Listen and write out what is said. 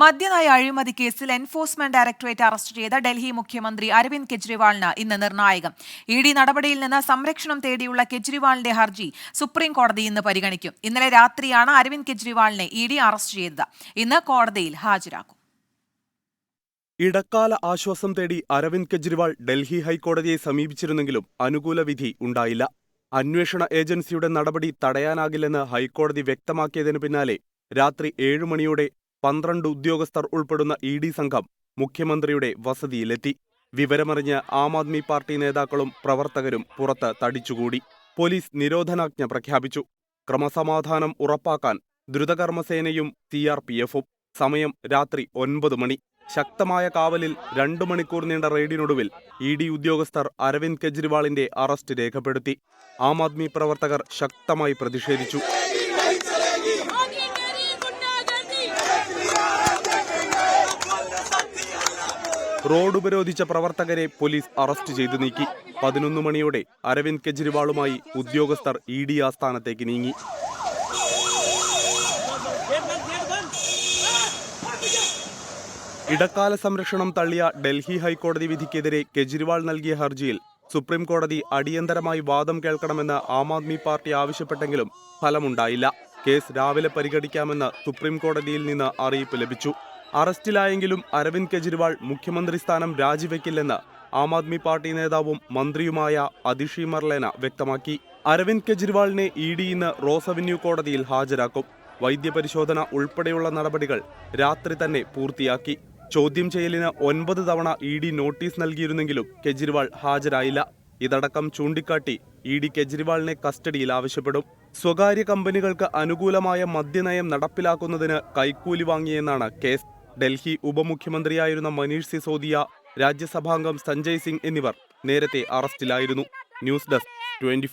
മദ്യനയ അഴിമതി കേസിൽ enforcement directorate arrest ചെയ്ത ഡൽഹി മുഖ്യമന്ത്രി അരവിന്ദ് കെജ്രിവാളിന് ഇന്ന് നിർണായകം. ഇ ഡി നടപടിയിൽ നിന്ന് സംരക്ഷണം തേടിയുള്ള കെജ്രിവാളിന്റെ ഹർജി സുപ്രീം കോടതി ഇന്ന് പരിഗണിക്കും. ഇന്നലെ രാത്രിയാണ് അരവിന്ദ് കെജ്രിവാളിനെ ഇ ഡി അറസ്റ്റ് ചെയ്തത്. ഇന്ന് കോടതിയിൽ ഹാജരാക്കും. ഇടക്കാല ആശ്വാസം തേടി അരവിന്ദ് കെജ്രിവാൾ ഡൽഹി ഹൈക്കോടതിയെ സമീപിച്ചിരുന്നെങ്കിലും അനുകൂല വിധി ഉണ്ടായില്ല. അന്വേഷണ ഏജൻസിയുടെ നടപടി തടയാനാകില്ലെന്ന് ഹൈക്കോടതി വ്യക്തമാക്കിയതിനു പിന്നാലെ രാത്രി ഏഴു മണിയോടെ പന്ത്രണ്ട് ഉദ്യോഗസ്ഥർ ഉൾപ്പെടുന്ന ഇ ഡി സംഘം മുഖ്യമന്ത്രിയുടെ വസതിയിലെത്തി. വിവരമറിഞ്ഞ് ആം ആദ്മി പാർട്ടി നേതാക്കളും പ്രവർത്തകരും പുറത്ത് തടിച്ചുകൂടി. പോലീസ് നിരോധനാജ്ഞ പ്രഖ്യാപിച്ചു. ക്രമസമാധാനം ഉറപ്പാക്കാൻ ദ്രുതകർമ്മസേനയും സി ആർ പി എഫും സമയം രാത്രി ഒൻപത് മണി. ശക്തമായ കാവലിൽ രണ്ടു മണിക്കൂർ നീണ്ട റെയ്ഡിനൊടുവിൽ ഇ ഡി ഉദ്യോഗസ്ഥർ അരവിന്ദ് കെജ്രിവാളിന്റെ അറസ്റ്റ് രേഖപ്പെടുത്തി. ആം ആദ്മി പ്രവർത്തകർ ശക്തമായി പ്രതിഷേധിച്ചു. റോഡ് ഉപരോധിച്ച പ്രവർത്തകരെ പോലീസ് അറസ്റ്റ് ചെയ്തു നീക്കി. പതിനൊന്ന് മണിയോടെ അരവിന്ദ് കെജ്രിവാളുമായി ഉദ്യോഗസ്ഥർ ഇ ഡി ആസ്ഥാനത്തേക്ക് നീങ്ങി. ഇടക്കാല സംരക്ഷണം തള്ളിയ ഡൽഹി ഹൈക്കോടതി വിധിക്കെതിരെ കെജ്രിവാൾ നൽകിയ ഹർജിയിൽ സുപ്രീം കോടതി അടിയന്തരമായി വാദം കേൾക്കണമെന്ന് ആം ആദ്മി പാർട്ടി ആവശ്യപ്പെട്ടെങ്കിലും ഫലമുണ്ടായില്ല. കേസ് രാവിലെ പരിഗണിക്കാമെന്ന് സുപ്രീം കോടതിയിൽ നിന്ന് അറിയിപ്പ് ലഭിച്ചു. അറസ്റ്റിലായെങ്കിലും അരവിന്ദ് കെജ്രിവാൾ മുഖ്യമന്ത്രി സ്ഥാനം രാജിവെക്കില്ലെന്ന് ആം ആദ്മി പാർട്ടി നേതാവും മന്ത്രിയുമായ അതിഷി മർലേന വ്യക്തമാക്കി. അരവിന്ദ് കെജ്രിവാളിനെ ഇ ഡി ഇന്ന് റോസ് അവന്യൂ കോടതിയിൽ ഹാജരാക്കും. വൈദ്യപരിശോധന ഉൾപ്പെടെയുള്ള നടപടികൾ രാത്രി തന്നെ പൂർത്തിയാക്കി. ചോദ്യം ചെയ്യലിന് ഒൻപത് തവണ ഇ ഡി നോട്ടീസ് നൽകിയിരുന്നെങ്കിലും കെജ്രിവാൾ ഹാജരായില്ല. ഇതടക്കം ചൂണ്ടിക്കാട്ടി ഇ ഡി കെജ്രിവാളിനെ കസ്റ്റഡിയിൽ ആവശ്യപ്പെടും. സ്വകാര്യ കമ്പനികൾക്ക് അനുകൂലമായ മദ്യനയം നടപ്പിലാക്കുന്നതിന് കൈക്കൂലി വാങ്ങിയെന്നാണ് കേസ്. ഡൽഹി ഉപമുഖ്യമന്ത്രിയായിരുന്ന മനീഷ് സിസോദിയ രാജ്യസഭാംഗം സഞ്ജയ് സിംഗ് എന്നിവർ നേരത്തെ അറസ്റ്റിലായിരുന്നു. News desk twenty